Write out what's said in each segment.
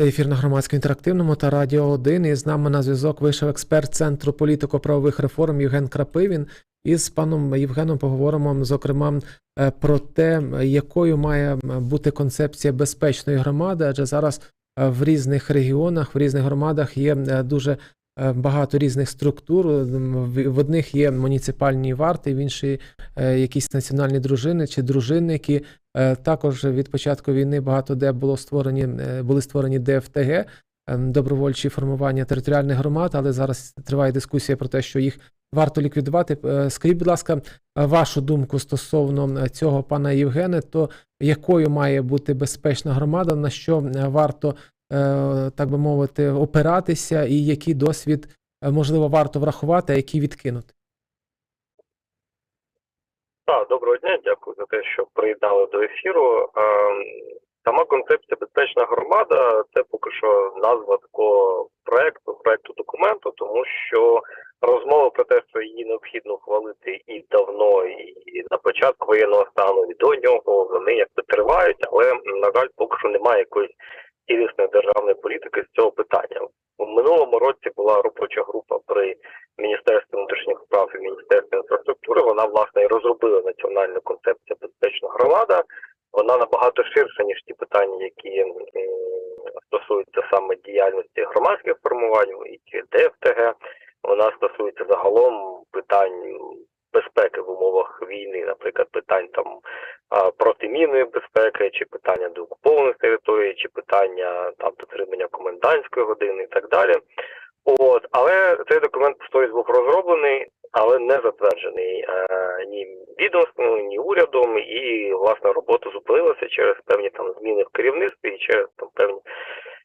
Це ефір на громадському інтерактивному та Радіо 1. І з нами на зв'язок вийшов експерт Центру політико-правових реформ Євген Крапивін. І з паном Євгеном поговоримо, зокрема, е, про те, якою має бути концепція безпечної громади, адже зараз е, в різних регіонах, в різних громадах є е, дуже багато різних структур. В одних є муніципальні варти, в інші е, якісь національні дружини чи дружинники. Е, Також від початку війни багато де було створені е, були створені ДФТГ, ем, добровольчі формування територіальних громад, але зараз триває дискусія про те, що їх варто ліквідувати. Е, Скажіть, будь ласка, е, вашу думку стосовно е, цього пана Євгене, то якою має бути безпечна громада, на що е, варто, е, так би мовити, опиратися, і який досвід е, можливо варто врахувати, а який відкинути? Так, доброго дня, дякую за те, що приєднали до ефіру. Ем, Сама концепція безпечна громада це поки що назва такого проекту, проекту документу, тому що розмови про те, що її необхідно ухвалити і давно, і на початку воєнного стану, і до нього вони якби тривають, але на жаль, поки що немає якоїсь цілісної державної політики з цього питання. У минулому році була робоча група при Міністерстві внутрішніх справ і Міністерстві інфраструктури. Вона власне і розробила національну концепцію безпечна громада. Вона набагато ширша ніж ті питання, які м, стосуються саме діяльності громадських формувань і ті ДФТГ. Вона стосується загалом питань безпеки в умовах війни, наприклад, питань там а, протимінної безпеки, чи питання до окупованих територій, чи питання там дотримання комендантської години і так далі. От, але цей документ стоїть був розроблений, але не затверджений е, ні відомством, ні урядом, і власне робота зупинилася через певні там зміни в керівництві і через там певні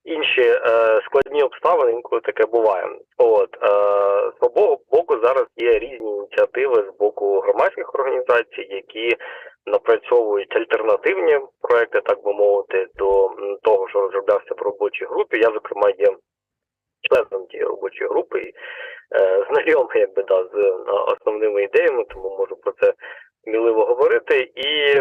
інші е, складні обставини, інколи таке буває. От е, з свого боку зараз є різні ініціативи з боку громадських організацій, які напрацьовують альтернативні проекти, так би мовити, до того, що розроблявся в робочій групі. Я зокрема є членом тієї робочої групи і е, знайомий якби да з е, основними ідеями, тому можу про це сміливо говорити. І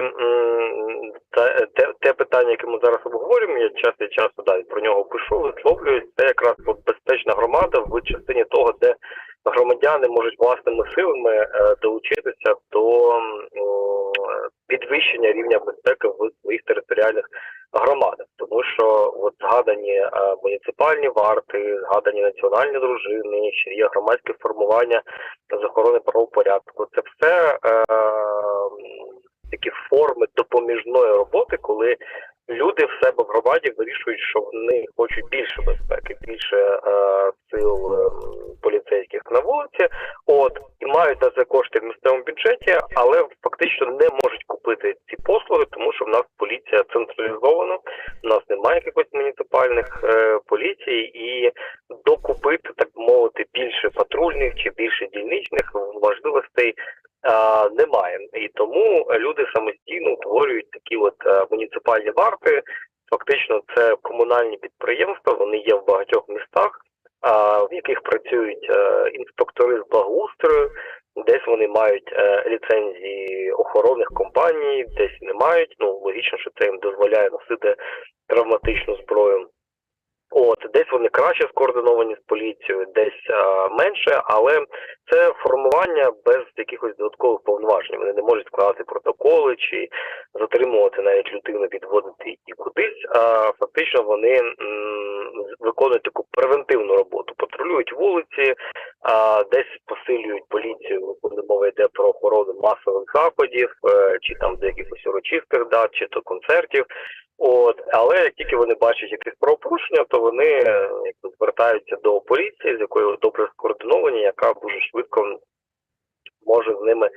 те, те, те питання, яке ми зараз обговорюємо, я час від часу далі про нього пишу, висловлююсь. Це якраз безпечна громада в частині того, де громадяни можуть власними силами е, долучитися до підвищення рівня безпеки в своїх територіальних громадах, тому що от згадані е, муніципальні варти, згадані національні дружини, ще є громадське формування з охорони правопорядку. Це все е, такі форми допоміжної роботи, коли люди в себе в громаді вирішують, що вони хочуть більше безпеки, більше е, сил е, поліцейських на вулиці. От і мають на це кошти в місцевому бюджеті, але фактично не можуть купити ці послуги, тому що в нас поліція централізована, в нас немає якихось муніципальних е, поліцій, і докупити, так мовити, більше патрульних чи більше дільничних можливостей а. І тому люди самостійно утворюють такі от е, муніципальні варти. Фактично, це комунальні підприємства, вони є в багатьох містах, в яких працюють е, інспектори з благоустрою, десь вони мають е, ліцензії охоронних компаній, десь не мають. Ну логічно, що це їм дозволяє носити травматичну зброю. От десь вони краще скоординовані з поліцією, десь а, менше, але це формування без якихось додаткових повноважень. Вони не можуть складати протоколи чи затримувати навіть людину, відводити її кудись. А фактично вони м, виконують таку превентивну роботу, патрулюють вулиці, десь посилюють поліцію, коли мова йде про охорону масових заходів, е, чи там до якихось урочистих дат, чи то концертів. От, але як тільки вони бачать якісь правопорушення, то вони е, якби звертаються до поліції, з якою добре скоординовані, яка дуже швидко може з ними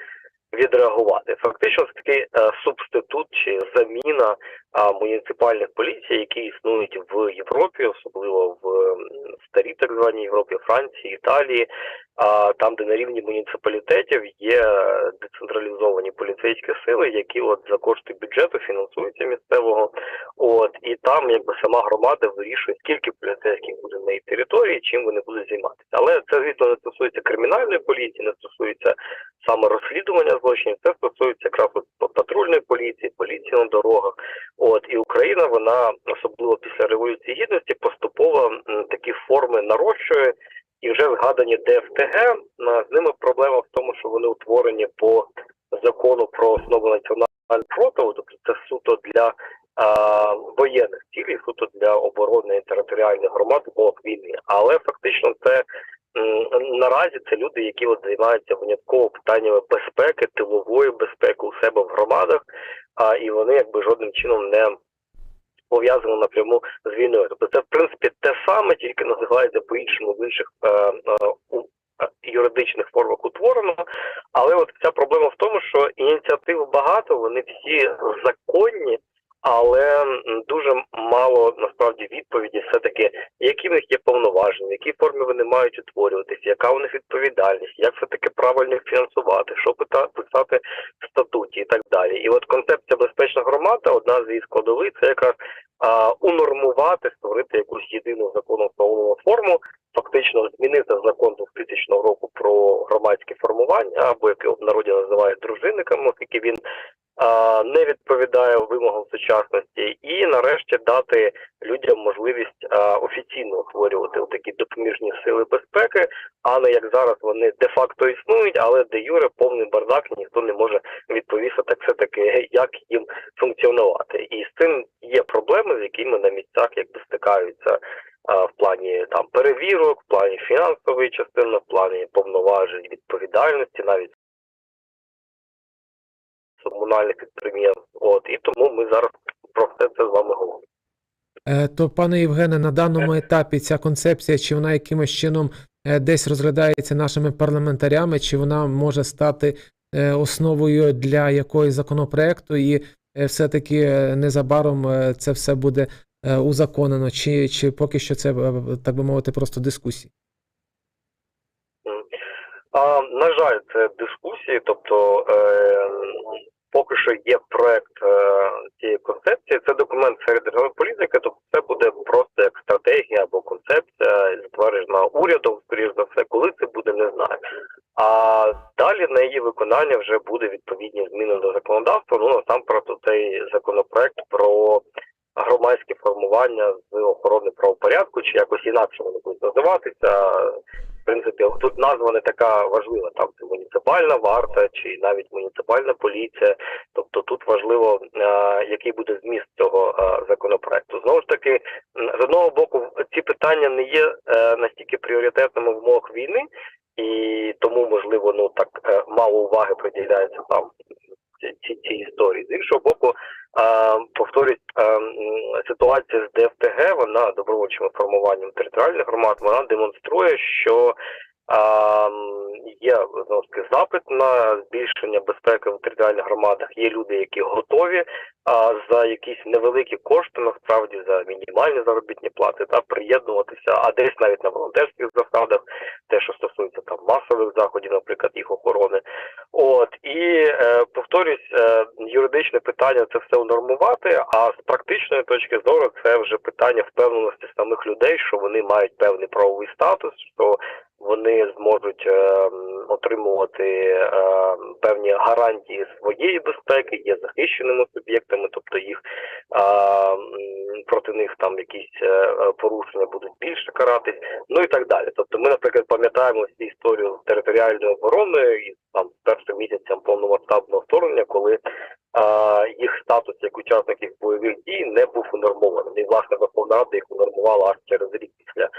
відреагувати. Фактично, це такий е, субститут чи заміна муніципальних поліцій, які існують в Європі, особливо в старій так званій Європі, Франції, Італії, а там, де на рівні муніципалітетів є децентралізовані поліцейські сили, які от за кошти бюджету фінансуються місцевого. От і там якби сама громада вирішує, скільки поліцейських буде на її території, чим вони будуть займатися. Але це звісно не стосується кримінальної поліції, не стосується саме розслідування злочинів, це стосується якраз патрульної поліції, поліції на дорогах. От і Україна, вона особливо після революції гідності поступово такі форми нарощує. І вже згадані ДФТГ, з ними проблема в тому, що вони утворені по закону про основу національного спротиву, тобто це суто для а, воєнних цілей, суто для оборони територіальних громад в умовах війни. Але фактично це наразі це люди, які от займаються винятково питаннями безпеки, тилової безпеки у себе в громадах, а і вони якби жодним чином не пов'язано напряму з війною. Тобто це в принципі те саме, тільки називається по-іншому в інших е, е, у, е, юридичних формах утворено. Але от ця проблема в тому, що ініціатив багато, вони всі законні. Але дуже мало насправді відповіді, все таки, які в них є повноваження, в якій формі вони мають утворюватися, яка у них відповідальність, як все таки правильно їх фінансувати, що писати в статуті і так далі. І от концепція безпечна громада, одна з її складових, це якраз а, унормувати, створити якусь єдину законну встановлену форму, фактично змінити закон 2000 року про громадське формування, або як його в народі називають дружинниками, оскільки він не відповідає вимогам сучасності, і нарешті дати людям можливість офіційно утворювати такі допоміжні сили безпеки, а не як зараз вони де-факто існують, але де юре повний бардак, ніхто не може відповісти так все таки, як їм функціонувати. І з цим є проблеми, з якими на місцях якби стикаються в плані там перевірок, в плані фінансової частини, в плані повноважень, відповідальності, навіть комунальних підприємств. От і тому ми зараз про все це з вами говоримо. Е, То, пане Євгене, на даному етапі ця концепція, чи вона якимось чином е, десь розглядається нашими парламентарями, чи вона може стати е, основою для якогось законопроекту, і все-таки незабаром це все буде узаконено, чи, чи поки що це, так би мовити, просто дискусії? А, на жаль, це дискусії, тобто е, поки що є проект е, цієї концепції. Це документ серед державної політики, тобто це буде просто як стратегія або концепція, затверджена урядом, скоріш за все, коли це буде, не знаю. А далі на її виконання вже буде відповідні зміни до законодавства. Ну насамперед цей законопроект про громадське формування з охорони правопорядку, чи якось інакше вони будуть називатися. Принципі, тут назва не така важлива. Там це муніципальна варта чи навіть муніципальна поліція. Тобто тут важливо, е, який буде зміст цього е, законопроекту. Знову ж таки, з одного боку, ці питання не є е, настільки пріоритетними в умовах війни, і тому можливо ну так мало уваги приділяється там ці, ці, історії. З іншого боку, повторюсь, ситуація з ДФТГ, вона добровольчим формуванням територіальних громад, вона демонструє, що є таки запит на збільшення безпеки в територіальних громадах. Є люди, які готові а, за якісь невеликі кошти, насправді за мінімальні заробітні плати, та приєднуватися, а десь навіть на волонтерських засадах, те, що стосується там масових заходів, наприклад, їх охорони. От і е, повторюсь, е, юридичне питання це все унормувати. А з практичної точки зору це вже питання впевненості самих людей, що вони мають певний правовий статус, що вони зможуть е, отримувати е, певні гарантії своєї безпеки, є захищеними суб'єктами, тобто їх е, проти них там якісь е, е, порушення будуть більше каратись, ну і так далі. Тобто, ми, наприклад, пам'ятаємо всі історію територіальної оборони і там першим місяцем повномасштабного вторгнення, коли їх статус як учасників бойових дій не був унормований. І власне Верховна Рада їх унормувала аж через рік після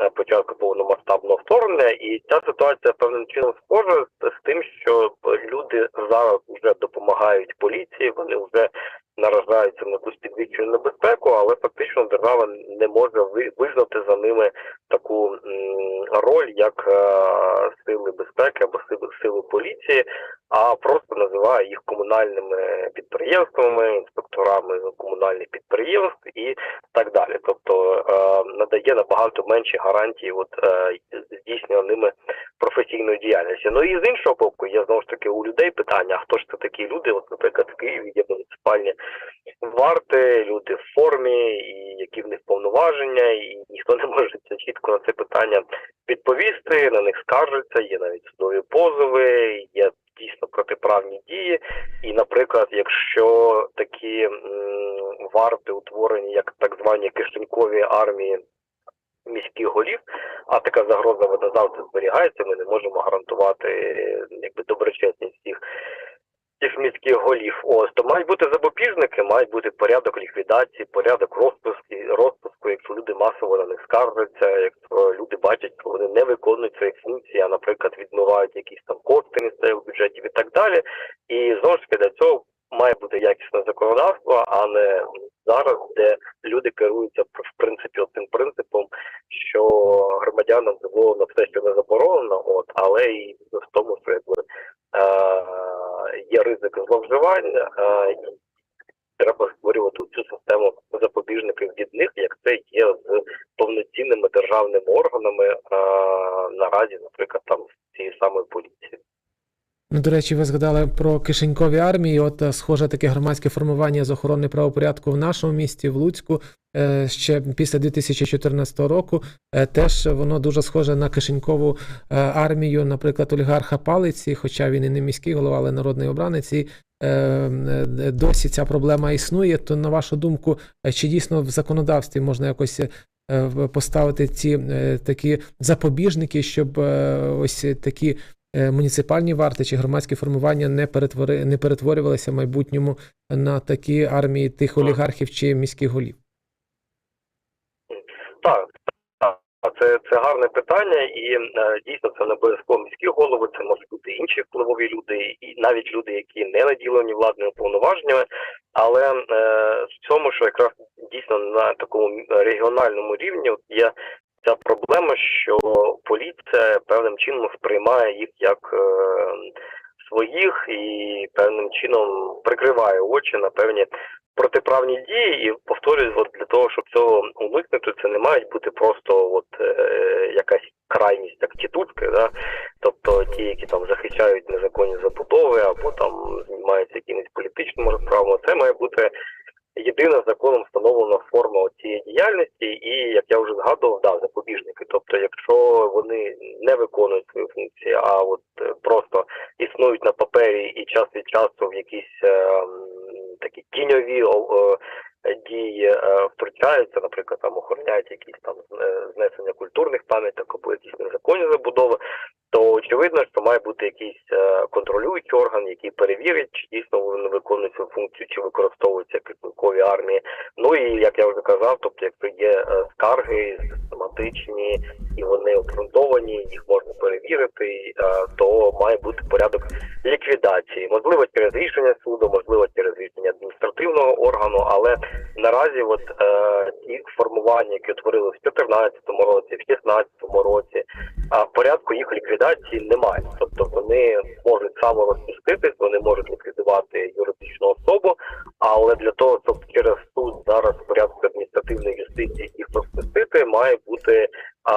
е, початку повномасштабного вторгнення. І ця ситуація певним чином схожа з, тим, що люди зараз вже допомагають поліції, вони вже наражаються на якусь підвищену небезпеку, але фактично держава не може ви- визнати за ними таку роль, як е, сили безпеки або сили, поліції, а просто називає їх комунальними підприємствами, інспекторами комунальних підприємств і так далі. Тобто е, надає набагато менші гарантії от, здійснення ними професійної діяльності. Ну і з іншого боку, є знову ж таки у людей питання: хто ж це такі люди? От, наприклад, в Києві є муніципальні варти, люди в формі, і які в них повноваження, і ніхто не може чітко на це питання відповісти. На них скаржаться, є навіть судові позови, є дійсно протиправні дії. І, наприклад, якщо такі м, варти утворені як так звані кишенькові армії міських голів, а така загроза вона зберігається. Ми не можемо гарантувати якби доброчесність всіх цих міських голів. Ось то мають бути запобіжники, мають бути порядок ліквідації, порядок розпуску, розпуску, якщо люди масово на них скаржаться, якщо люди бачать, що вони не виконують своїх функцій, а наприклад відмивають якісь там кошти місцевих бюджетів і так далі. І знову ж таки для цього має бути якісне законодавство, а не зараз, де люди керуються в принципі цим принципом, що громадянам дозволено все, що не заборонено, от але і в тому, що якби е, є ризик зловживання, е, і треба створювати цю систему запобіжників від них, як це є з повноцінними державними органами е, наразі, наприклад, там цієї самої поліції. Ну, до речі, ви згадали про кишенькові армії. От е, схоже таке громадське формування з охорони правопорядку в нашому місті, в Луцьку, е, ще після 2014 року. Е, Теж воно дуже схоже на кишенькову армію, наприклад, олігарха Палиці, хоча він і не міський голова, але народний обранець. І досі ця проблема існує. То на вашу думку, чи дійсно в законодавстві можна якось поставити ці такі запобіжники, щоб ось такі муніципальні варти чи громадські формування не перетвори не перетворювалися в майбутньому на такі армії тих олігархів чи міських голів? Так, так. Це, це гарне питання, і е, дійсно це не обов'язково міські голови, це можуть бути інші впливові люди, і навіть люди, які не наділені владними повноваженнями. Але е, в цьому, що якраз дійсно на такому регіональному рівні от є ця проблема, що поліція певним чином сприймає їх як е, своїх і певним чином прикриває очі на певні протиправні дії, і повторюю, от для того, щоб цього уникнути, це не мають бути просто от е, якась крайність як тітутки, да? тобто ті, які там захищають незаконні забудови або там займаються якимись політичними розправами, це має бути єдина законом встановлена форма цієї діяльності, і як я вже згадував, да, запобіжники. Тобто, якщо вони не виконують свої функції, а от е, просто існують на папері і час від часу в якісь е, такі тіньові е, дії е, втручаються, наприклад, там охороняють якісь там е, знесення культурних пам'яток або якісь незаконні забудови, то очевидно, що має бути якийсь е, контролюючий орган, який перевірить, чи дійсно вони виконують свою функцію, чи використовуються кишенькові армії. Ну і як я вже казав, тобто, якщо є скарги систематичні і вони обґрунтовані, їх можна перевірити, то має бути порядок ліквідації. Можливо, через рішення суду, можливо, через рішення адміністративного органу, але наразі, от е, ті формування, які утворили в 2014 році, в 2016 році, а порядку їх ліквідації немає. Тобто вони можуть саморозпуститись, вони можуть ліквідувати юридичну особу, але для того, щоб через суд зараз порядку адміністративної юстиції їх розпустити, має бути а,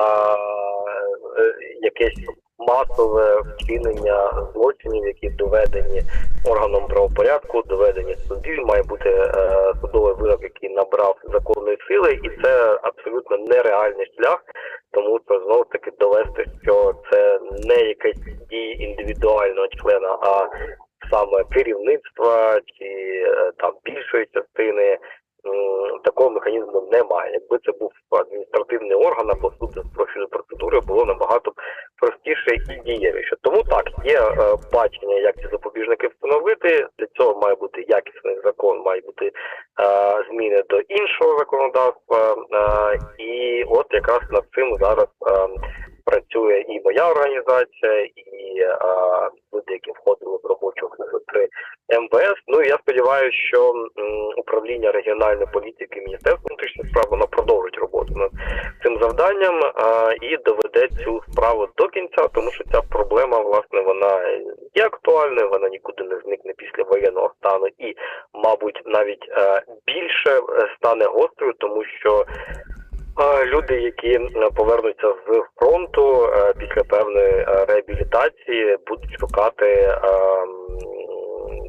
е, якесь масове вчинення злочинів, які доведені органом правопорядку, доведені судів, має бути е, судовий вирок, який набрав законної сили, і це абсолютно нереальний шлях, тому що знову таки довести, що це не якась дії індивідуального члена, а саме керівництва чи е, там більшої частини. Такого механізму немає. Якби це був адміністративний орган або суд з профільної процедури, було набагато простіше і дієвіше. Тому так є е, бачення, як ці запобіжники встановити. Для цього має бути якісний закон, має бути е, зміни до іншого законодавства. Е, і от якраз над цим зараз працює і моя організація, і люди, які входили в робочу групу при МВС. Ну і я сподіваюся, що м, управління регіональної політики Міністерства внутрішніх справ воно продовжить роботу над цим завданням е, і доведе цю справу до кінця, тому що ця проблема, власне, вона є актуальною, вона нікуди не зникне після воєнного стану, і, мабуть, навіть е, більше е, стане гострою, тому що. е, Люди, які повернуться з фронту після певної реабілітації, будуть шукати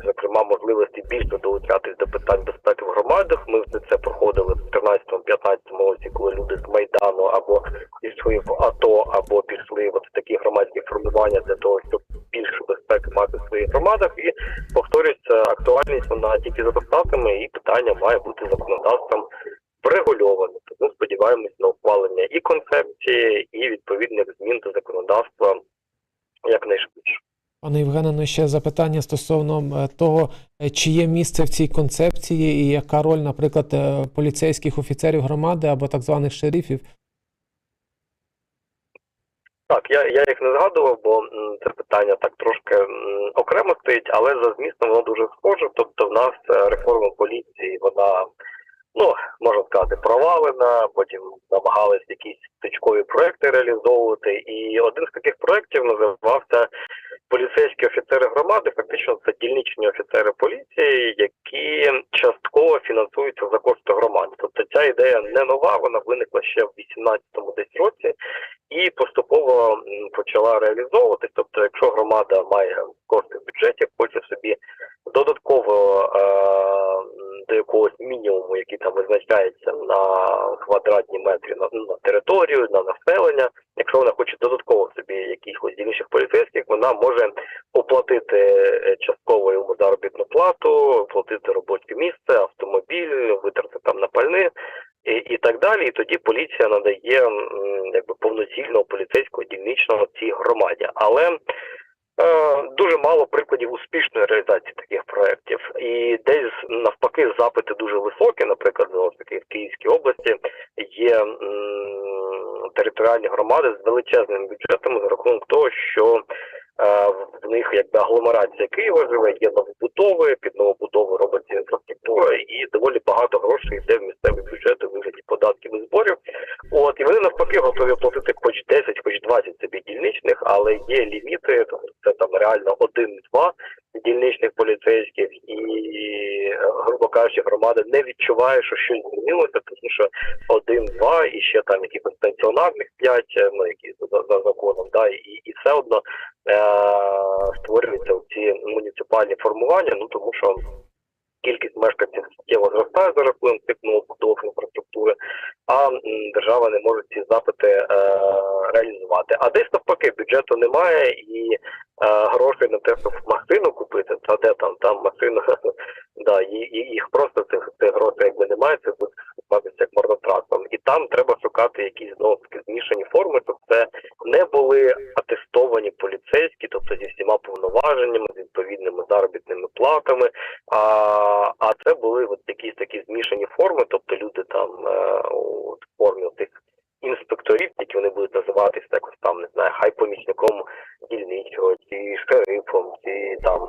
зокрема можливості більше долучатись до питань безпеки в громадах. Ми вже це проходили в 13-15 році, коли люди з майдану або пішли в АТО, або пішли в такі громадські формування для того, щоб більше безпеки мати в громаді. громадах і повторюється актуальність вона тільки за достатками, і питання має бути законодавством врегульоване. Тому сподіваємось на ухвалення і концепції, і відповідних змін до законодавства якнайшвидше. Пане Євгене, ну ще запитання стосовно е, того, е, чи є місце в цій концепції, і яка роль, наприклад, е, поліцейських офіцерів громади або так званих шерифів. Так, я, я їх не згадував, бо це питання так трошки окремо стоїть, але за змістом воно дуже схоже. Тобто, в нас реформа поліції, вона, ну можна сказати, провалена. Потім намагались якісь точкові проекти реалізовувати. І один з таких проєктів називався поліцейські офіцери громади. Фактично, це дільничні офіцери поліції, які частково фінансуються за кошти громади. Тобто ця ідея не нова, вона виникла ще в 18-му десь році і поступово почала реалізовуватись. Тобто, якщо громада має кошти в бюджеті, хоче собі додатково е, до якогось мінімуму, який там визначається на квадратні метри на, на територію, на населення. Якщо вона хоче додатково собі якихось дільничних поліцейських, вона може оплатити е, частково йому заробітну плату, оплатити робоче місце, автомобіль, витрати там на пальне і, і так далі. І тоді поліція надає якби повноцінного поліцейського дільничного цій громаді. Але дуже мало прикладів успішної реалізації таких проєктів. І десь навпаки запити дуже високі. Наприклад, знову ж таки в Київській області є територіальні громади з величезними бюджетами за рахунок того, що е, в них якби агломерація Києва живе, є новобудови, під новобудову робиться інфраструктура, і доволі багато грошей йде в місцеві бюджети податків і зборів. От і вони навпаки готові платити хоч 10, хоч 20 собі дільничних, але є ліміти, тобто це там реально один-два дільничних поліцейських, і грубо кажучи, громада не відчуває, що щось змінилося, тому що один-два і ще там якихось пенсіонарних п'ять, е, ну які за, за законом, да, і, і все одно е, створюються ці муніципальні формування, ну тому що кількість мешканців суттєво зростає за рахунок цих новобудов інфраструктури, а держава не може ці запити е, реалізувати. А десь навпаки бюджету немає і е, грошей на те, щоб машину купити, та де там там машина, да, їх просто цих, цих грошей якби немає, це буде скупатися як марнотратом. І там треба шукати якісь знову таки змішані форми, щоб це не були атестовані поліцейські, тобто зі всіма повноваженнями, з відповідними заробітними платами. А, а це були от якісь такі змішані форми, тобто люди там е, у формі тих інспекторів, які вони будуть називатися якось там, не знаю, хай помічником дільничого, чи шерифом, чи там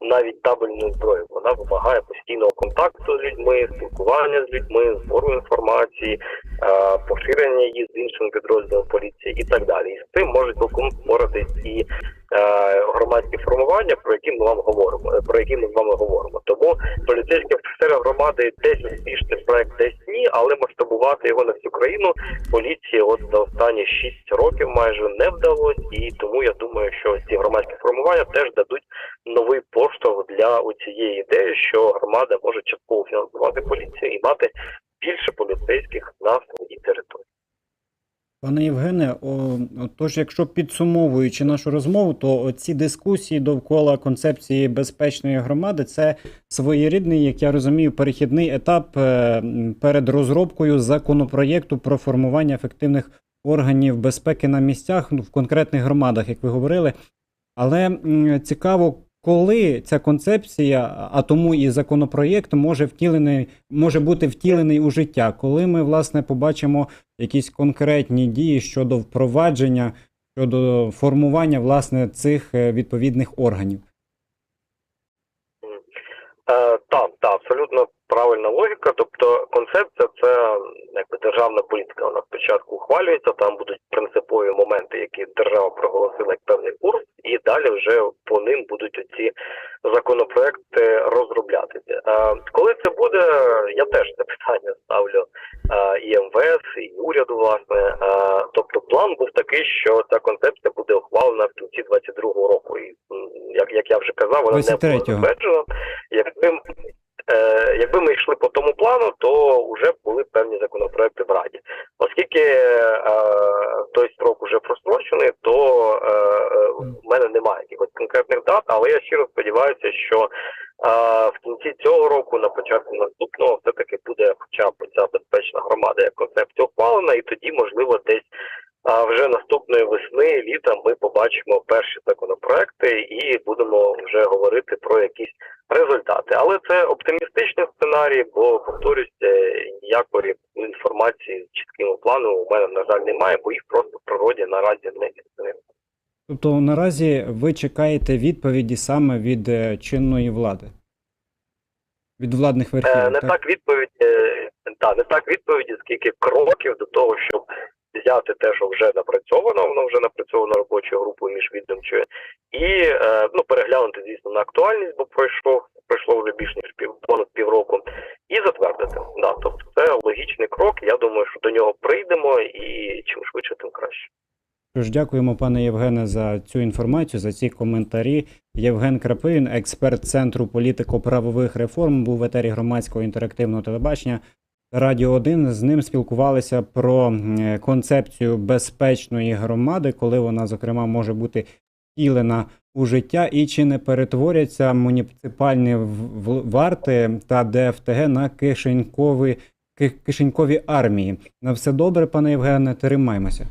навіть табельної зброї. Вона вимагає постійного контакту з людьми, спілкування з людьми, збору інформації, е, поширення її з іншими підрозділами поліції і так далі. І з цим можуть цілком впоратись і е, громадські формування, про які ми вам говоримо, е, про які ми з вами говоримо. Тому поліцейські офіцери громади десь успішний проект, десь ні, але масштабувати його на всю країну поліції от за останні 6 років майже не вдалося, і тому я думаю, що ці громадські формування теж дадуть новий поштовх для цієї ідеї, що громада може частково фінансувати поліцію і мати більше поліцейських на своїй території. Пане Євгене, о, тож, якщо підсумовуючи нашу розмову, то ці дискусії довкола концепції безпечної громади це своєрідний, як я розумію, перехідний етап е, перед розробкою законопроєкту про формування ефективних органів безпеки на місцях ну, в конкретних громадах, як ви говорили. Але цікаво, коли ця концепція, а тому і законопроєкт може втілений, може бути втілений у життя, коли ми власне побачимо якісь конкретні дії щодо впровадження, щодо формування власне цих е, відповідних органів. Е, так, так, абсолютно правильна логіка. Тобто концепція це якби державна політика. Вона спочатку ухвалюється, там будуть принципові моменти, які держава проголосила як певний курс, і далі вже по ним будуть оці законопроекти розроблятися. Коли це буде, я теж це питання ставлю і МВС, і уряду, власне. Тобто план був такий, що ця концепція буде ухвалена в кінці 22-го року. І як, як я вже казав, вона не була 23-го. затверджена. Якби Е, якби ми йшли по тому плану, то вже були певні законопроекти в Раді. Оскільки е, той строк вже прострочений, то е, е, в мене немає якихось конкретних дат, але я щиро сподіваюся, що е, в кінці цього року, на початку наступного, все-таки буде хоча б ця безпечна громада як концепція ухвалена, і тоді, можливо, десь а вже наступної весни, літа ми побачимо перші законопроекти і будемо вже говорити про якісь результати. Але це оптимістичний сценарій, бо повторюсь, е, ніякої інформації з чітким плану у мене на жаль немає, бо їх просто в природі наразі не існує. Тобто наразі ви чекаєте відповіді саме від е, чинної влади, від владних верхів. Е, не так? так відповідь, та не так відповіді, скільки кроків до того, щоб взяти те, що вже напрацьовано, воно вже напрацьовано робочою групою міжвідомчою, і е, ну переглянути, звісно, на актуальність, бо пройшов пройшло вже більш ніж пів понад півроку, і затвердити. Да, тобто це логічний крок. Я думаю, що до нього прийдемо, і чим швидше, тим краще. Тож дякуємо, пане Євгене, за цю інформацію, за ці коментарі. Євген Крапивін, експерт Центру політико-правових реформ, був в етері громадського інтерактивного телебачення. Радіо 1 з ним спілкувалися про концепцію безпечної громади, коли вона, зокрема, може бути втілена у життя, і чи не перетворяться муніципальні варти та ДФТГ на кишенькові, ки- кишенькові армії. На все добре, пане Євгене, тримаймося.